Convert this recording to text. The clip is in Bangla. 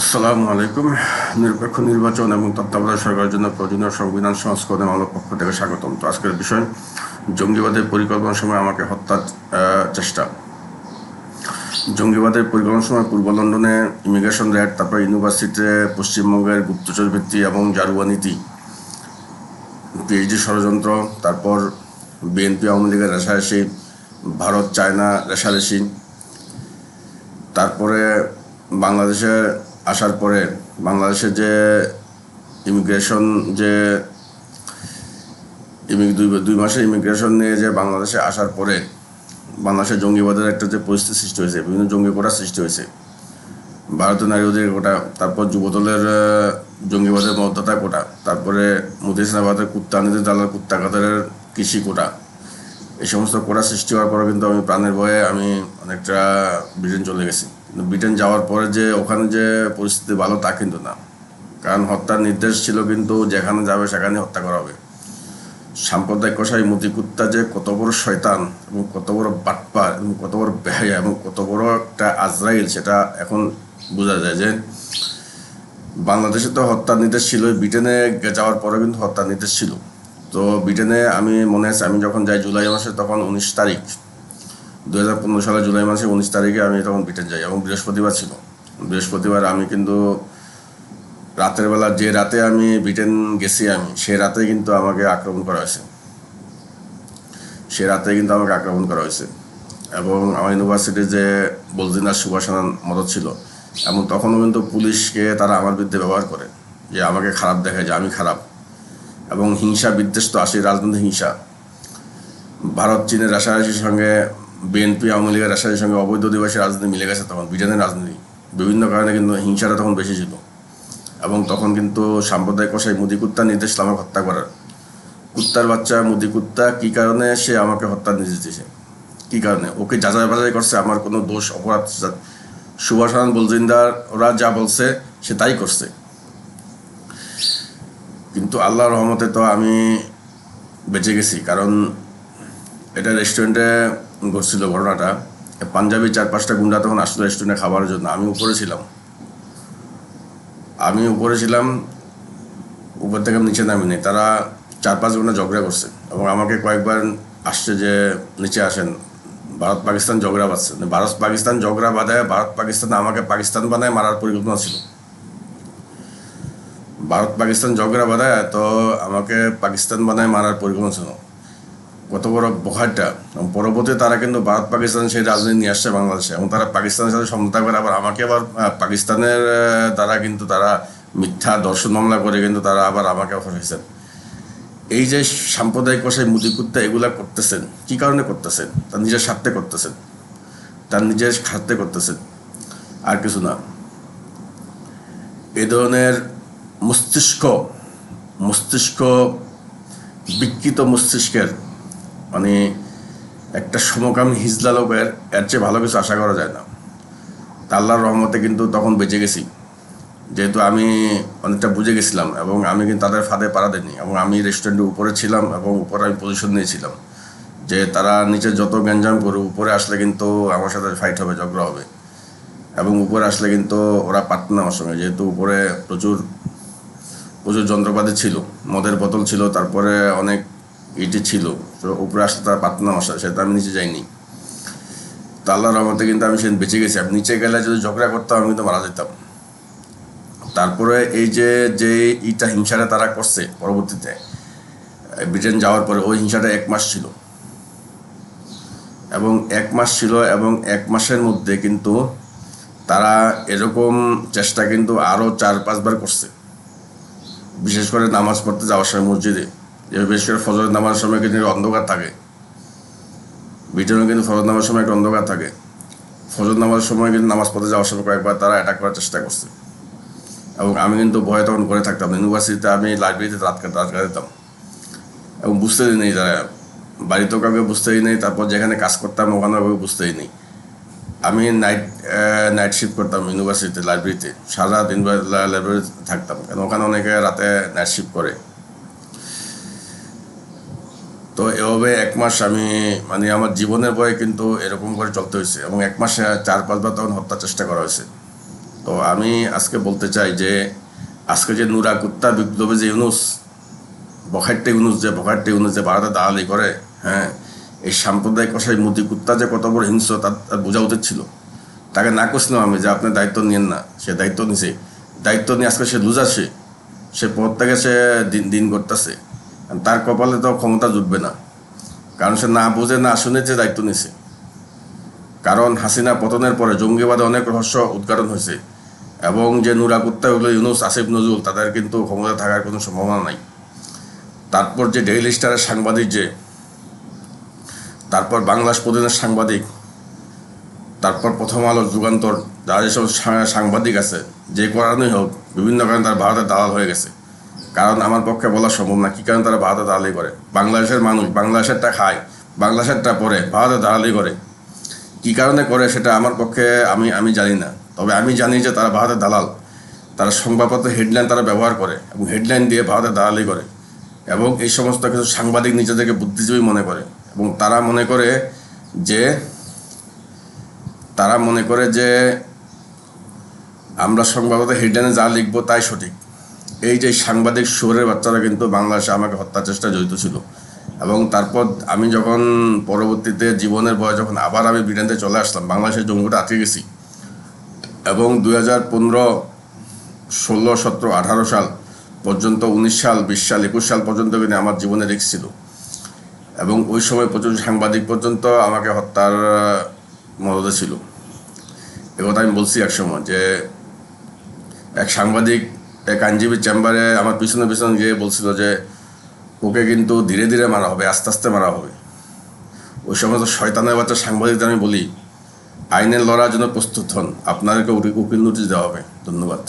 আসসালামু আলাইকুম। নিরপেক্ষ নির্বাচন এবং তত্ত্বাবধায়ক সরকারের জন্য প্রয়োজনীয় সংবিধান, সংস্করণে আমার পক্ষ থেকে স্বাগতম। তো আজকের বিষয়, জঙ্গিবাদের পরিকল্পনার সময় আমাকে হত্যার চেষ্টা। জঙ্গিবাদের পরিকল্পনার সময় পূর্ব লন্ডনে ইমিগ্রেশন রেড তারপর ইউনিভার্সিটিতে পশ্চিমবঙ্গের গুপ্তচর ভিত্তি এবং জারুয়া নীতি, পিএইচডি ষড়যন্ত্র, তারপর বিএনপি, আওয়ামী লীগের রেশারেশি ভারত চায়না রেশারেশি, তারপরে বাংলাদেশে আসার পরে বাংলাদেশে যে ইমিগ্রেশন যে দুই দুই মাসের ইমিগ্রেশন নিয়ে যে বাংলাদেশে আসার পরে বাংলাদেশে জঙ্গিবাদের একটা যে পরিস্থিতি সৃষ্টি হয়েছে, বিভিন্ন জঙ্গি কোটা সৃষ্টি হয়েছে। ভারতীয় নারী অধিকার কোটা, তারপর যুবদলের জঙ্গিবাদের মর্যাদা কোটা, তারপরে মুদি ইসলামাবাদের কুত্তানিদের দালাল কুত্তা কাতারের কৃষি কোটা। এই সমস্ত কোটা সৃষ্টি হওয়ার পরে কিন্তু আমি প্রাণের ভয়ে আমি অনেকটা ব্রিটেন চলে গেছি। ব্রিটেন যাওয়ার পরে যে ওখানে যে পরিস্থিতি ভালো তা কিন্তু না। কারণ হত্যার নির্দেশ ছিল কিন্তু যেখানে যাবে সেখানে হত্যা করা হবে। সাম্প্রদায়িক কষাই মতি কুত্তা যে কত বড় শয়তান এবং কত বড় বাটপার এবং কত বড় বেহায়া এবং কত বড় একটা আজরাইল, সেটা এখন বোঝা যায় যে বাংলাদেশে তো হত্যার নির্দেশ ছিল, ব্রিটেনে যাওয়ার পরে কিন্তু হত্যার নির্দেশ ছিল। তো ব্রিটেনে আমি মনে আছে, আমি যখন যাই জুলাই মাসে, তখন উনিশ তারিখ দু হাজার পনেরো সালে জুলাই মাসে উনিশ তারিখে আমি তখন ব্রিটেন যাই এবং বৃহস্পতিবার ছিল। বৃহস্পতিবার আমি কিন্তু রাতের বেলা যে রাতে আমি ব্রিটেন গেছি আমি, সে রাতে কিন্তু আমাকে আক্রমণ করা হয়েছে। সে রাতে কিন্তু আমাকে আক্রমণ করা হয়েছে। এবং আমার ইউনিভার্সিটির যে বলজিনার সুভাষানন মদত ছিল এবং তখনও কিন্তু পুলিশকে তারা আমার বিরুদ্ধে ব্যবহার করে যে আমাকে খারাপ দেখায়, যে আমি খারাপ। এবং হিংসা বিদ্বেষ তো আসে রাজনৈতিক হিংসা। ভারত, চীনের রাশারাশির সঙ্গে বিএনপি আওয়ামী লীগের রাশারাশির সঙ্গে অবৈধ অধিবাসী রাজনীতি মিলে গেছে তখন ব্রিটেনের রাজনীতি। বিভিন্ন কারণে কিন্তু হিংসাটা তখন বেশি ছিল। এবং তখন কিন্তু সাম্প্রদায়িক কষাই মুদি কুত্তা নির্দেশ ছিল আমাকে হত্যা করার। কুত্তার বাচ্চা মুদি কুত্তা কী কারণে সে আমাকে হত্যার নির্দেশ দিয়েছে? কী কারণে? ওকে যাচাই বাজাই করছে, আমার কোনো দোষ, অপরাধ সুভাষানন্দ বলজিন্দার ওরা যা বলছে, সে তাই করছে। কিন্তু আল্লাহর রহমতে তো আমি বেঁচে গেছি, কারণ এটা রেস্টুরেন্টে ঘটছিল ঘটনাটা পাঞ্জাবি চার পাঁচটা গুন্ডা তখন আসলো রেস্টুরেন্টে খাবারের জন্য। আমি উপরে ছিলাম। আমি উপরে ছিলাম, উপর থেকে নিচে নামিনি। তারা চার পাঁচ ঘণ্টা ঝগড়া করছে এবং আমাকে কয়েকবার আসছে যে নিচে আসেন। ভারত পাকিস্তান ঝগড়া বাঁধছে। ভারত পাকিস্তান ঝগড়া বাঁধায়, ভারত পাকিস্তান আমাকে পাকিস্তান বানায় মারার পরিকল্পনা ছিল। ভারত পাকিস্তান ঝগড়া বাঁধায় তো আমাকে পাকিস্তান বানায় মারার পরিকল্পনা ছিল। কত বড় বহারটা, এবং পরবর্তীতে তারা কিন্তু ভারত, পাকিস্তান সেই রাজনীতি নিয়ে আসছে বাংলাদেশে, এবং তারা পাকিস্তানের সাথে সমঝোতা করে, আবার আমাকে আবার পাকিস্তানের দ্বারা কিন্তু তারা মিথ্যা দর্শন মামলা করে কিন্তু তারা আবার আমাকে ফসেছেন এই যে সাম্প্রদায়িক কষাই মুদিকুত্তা এগুলা করতেছেন, কি কারণে করতেছেন? তার নিজের স্বার্থে করতেছেন। তার নিজের স্বার্থে করতেছেন। আর কিছু না। এ ধরনের মস্তিষ্ক মস্তিষ্ক, বিকৃত মস্তিষ্কের মানে একটা সমকামী হিজলা এর চেয়ে ভালো কিছু আশা করা যায় না। তা আল্লাহর রহমতে কিন্তু তখন বেঁচে গেছি। যেহেতু আমি অনেকটা বুঝে গেছিলাম এবং আমি কিন্তু তাদের ফাঁদে পাড়া দিইনি এবং আমি রেস্টুরেন্টের উপরে ছিলাম এবং উপরে আমি পজিশন নিয়েছিলাম যে তারা নিচে যত গ্যাঞ্জাম করুক, উপরে আসলে কিন্তু আমার সাথে ফাইট হবে, ঝগড়া হবে। এবং উপরে আসলে কিন্তু ওরা পারত না আমার সঙ্গে, যেহেতু উপরে প্রচুর প্রচুর যন্ত্রপাতি ছিল, মদের বোতল ছিল, তারপরে অনেক ইটি ছিল। তো উপরে আসলে তারা পারত না আমার সেটা আমি নিচে যাইনি। তো আল্লাহর রহমতে কিন্তু আমি সেদিন বেঁচে গেছি। আমি নিচে গেলে যদি ঝগড়া করতাম, আমি কিন্তু মারা যেতাম। তারপরে এই যে যে ইটা হিংসাটা তারা করছে পরবর্তীতে, ব্রিটেন যাওয়ার পরে, ওই হিংসাটা এক মাস ছিল। এবং এক মাস ছিল এবং এক মাসের মধ্যে কিন্তু তারা এরকম চেষ্টা কিন্তু আরও চার পাঁচবার করছে। বিশেষ করে নামাজ পড়তে যাওয়ার সময় মসজিদে। যে বিশেষ করে নামাজের সময় কিন্তু অন্ধকার থাকে। ব্রিটেনও কিন্তু ফজর নামার সময় একটা অন্ধকার থাকে। ফজর নামার সময় কিন্তু নামাজ পড়তে যাওয়ার সময় কয়েকবার তারা অ্যাটাক করার চেষ্টা করছে। এবং আমি কিন্তু ভয়ে তখন করে থাকতাম ইউনিভার্সিটিতে আমি লাইব্রেরিতে রাত রাত কাটাতাম। এবং বুঝতে দিই নেই যারা বাড়িতেও কাউকে বুঝতেই নেই, তারপর যেখানে কাজ করতাম ওখানে কাউকে বুঝতেই নেই। আমি নাইট নাইট শিফট করতাম ইউনিভার্সিটিতে লাইব্রেরিতে সারা রাত লাইব্রেরিতে থাকতাম। কারণ ওখানে অনেকে রাতে নাইট শিফট করে। তো এভাবে এক মাস আমি মানে আমার জীবনের বয়ে কিন্তু এরকম করে চলতে হয়েছে এবং এক মাসে চার, পাঁচবার তখন হত্যার চেষ্টা করা হয়েছে। তো আমি আজকে বলতে চাই যে, আজকে যে নুরা কুত্তা বিপ্লবে যে ইউনুস, বখাট্টে ইউনুস যে, বখাট্টে ইউনুস যে ভারতে দালালি করে হ্যাঁ এই সাম্প্রদায়িক কষাই মুদি কুত্তা যে কত বড় হিংস্র, তার বোঝা উচিত ছিল। তাকে না করছিলাম আমি যে আপনি দায়িত্ব নিয়েন না, সে দায়িত্ব নিছে। দায়িত্ব নিয়ে আজকে সে লুজার সে সে পদ থেকে সে দিন দিন করতেছে তার কপালে তো ক্ষমতা জুটবে না। কারণ সে না বুঝে, না শুনে যে দায়িত্ব নিছে। কারণ হাসিনা পতনের পরে জঙ্গিবাদে অনেক রহস্য উদ্ঘাটন হয়েছে এবং যে নুরা কুত্তা হলো ইউনুস, আসিফ নজরুল, তাদের কিন্তু ক্ষমতা থাকার কোনো সম্ভাবনা নাই। তারপর যে ডেইলি স্টারের সাংবাদিক যে, তারপর বাংলাদেশ প্রতিদিনের সাংবাদিক, তারপর প্রথম আলো যুগান্তর যারা যেসব সাংবাদিক আছে, যে কারণেই হোক, বিভিন্ন কারণে তার ভারতের দালাল হয়ে গেছে। কারণ আমার পক্ষে বলা সম্ভব না, কী কারণে তারা ভারতে দালালি করে? বাংলাদেশের মানুষ, বাংলাদেশেরটা খায়, বাংলাদেশেরটা পরে ভারতে দালালি করে। কী কারণে করে সেটা আমার পক্ষে আমি আমি জানি না। তবে আমি জানি যে তারা ভারতের দালাল। তারা সংবাদপত্র হেডলাইন তারা ব্যবহার করে এবং হেডলাইন দিয়ে ভারতে দালালি করে এবং এই সমস্ত কিছু সাংবাদিক নিজেদেরকে বুদ্ধিজীবী মনে করে এবং তারা মনে করে যে, তারা মনে করে যে আমরা সংবাদপত্র হেডলাইনে যা লিখব তাই সঠিক। এই যে সাংবাদিক সুরের বাচ্চারা কিন্তু বাংলাদেশে আমাকে হত্যা চেষ্টা জড়িত ছিল। এবং তারপর আমি যখন পরবর্তীতে জীবনের বয়স যখন আবার আমি ব্রিটেনতে চলে আসলাম, বাংলাদেশের জঙ্গিটা আটকে গেছি। এবং দুই হাজার পনেরো, ষোলো, সতেরো, আঠারো সাল পর্যন্ত, উনিশ সাল, বিশ সাল, একুশ সাল পর্যন্ত কিন্তু আমার জীবনে রিক্স ছিল। এবং ওই সময় প্রচুর সাংবাদিক পর্যন্ত আমাকে হত্যার মদতে ছিল। এ কথা আমি বলছি এক সময় যে, এক সাংবাদিক এক আইনজীবীর চেম্বারে আমার পিছনে পিছনে গিয়ে বলছিল যে, ওকে কিন্তু ধীরে ধীরে মারা হবে, আস্তে আস্তে মারা হবে। ওই সমস্ত শয়তানের বাচ্চা সাংবাদিকদের আমি বলি, আইনের লড়ার জন্য প্রস্তুত হন, আপনাদেরকে উকিল নোটিশ দেওয়া হবে। ধন্যবাদ।